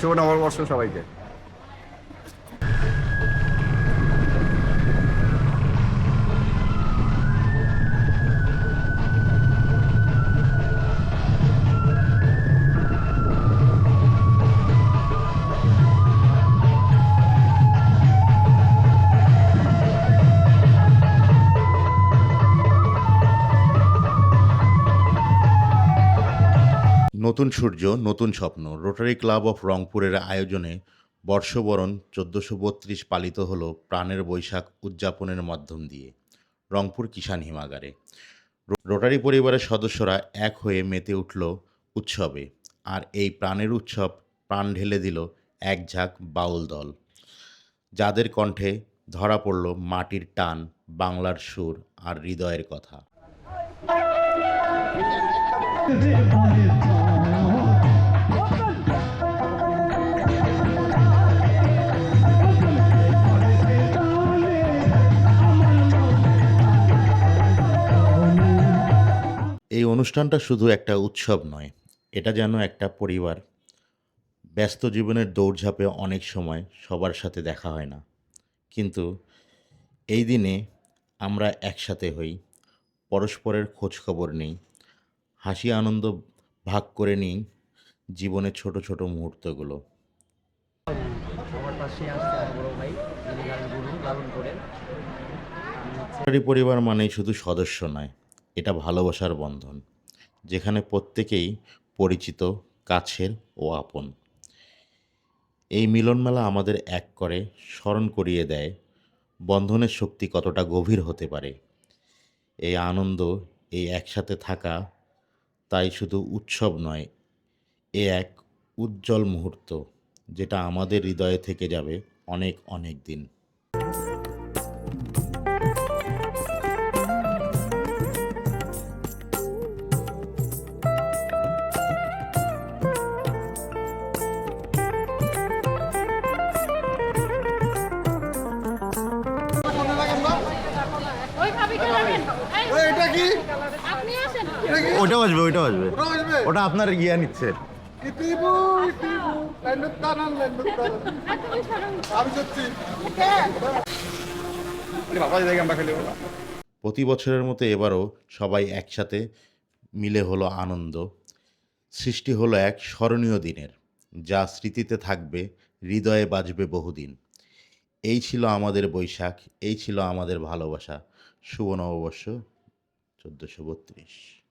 শুভ নববর্ষ সবাইকে। নতুন সূর্য, নতুন স্বপ্ন। রোটারি ক্লাব অফ রংপুরের আয়োজনে বর্ষবরণ চোদ্দোশো বত্রিশ পালিত হল প্রাণের বৈশাখ উদযাপনের মাধ্যম দিয়ে রংপুর কিষাণ হিমাগারে। রোটারি পরিবারের সদস্যরা এক হয়ে মেতে উঠল উৎসবে আর এই প্রাণের উৎসব প্রাণ ঢেলে দিল এক ঝাঁক বাউল দল। যাদের কণ্ঠে ধরা পড়ল মাটির টান, বাংলার সুর আর হৃদয়ের কথা। এই অনুষ্ঠানটা শুধু একটা উৎসব নয় এটা যেন একটা পরিবার। ব্যস্ত জীবনের দৌড়ঝাঁপে অনেক সময় সবার সাথে দেখা হয় না। কিন্তু এই দিনে আমরা একসাথে হই পরস্পরের খোঁজ খবর নেই হাসি আনন্দ ভাগ করে নিই জীবনের ছোট ছোট মুহূর্তগুলো। পরিবার মানেই শুধু সদস্য নয় এটা ভালোবাসার বন্ধন, যেখানে প্রত্যেকেই পরিচিত, কাছের ও আপন। এই মিলনমেলা আমাদের এক করে স্মরণ করিয়ে দেয়, বন্ধনের শক্তি কতটা গভীর হতে পারে। এই আনন্দ, এই একসাথে থাকা, তাই শুধু উৎসব নয়, এ এক উজ্জ্বল মুহূর্ত, যেটা আমাদের হৃদয়ে থেকে যাবে অনেক অনেক দিন। সরম আমি সত্যি। বাবা ওটা আপনার খেলে বলা প্রতি বছরের মতো এবারও সবাই একসাথে মিলে হলো আনন্দ। সৃষ্টি হলো এক স্মরণীয় দিনের যা স্মৃতিতে থাকবে হৃদয়ে বাজবে বহুদিন। এই ছিল আমাদের বৈশাখ এই ছিল আমাদের ভালোবাসা। শুভ নববর্ষ। চোদ্দোশো বত্রিশ।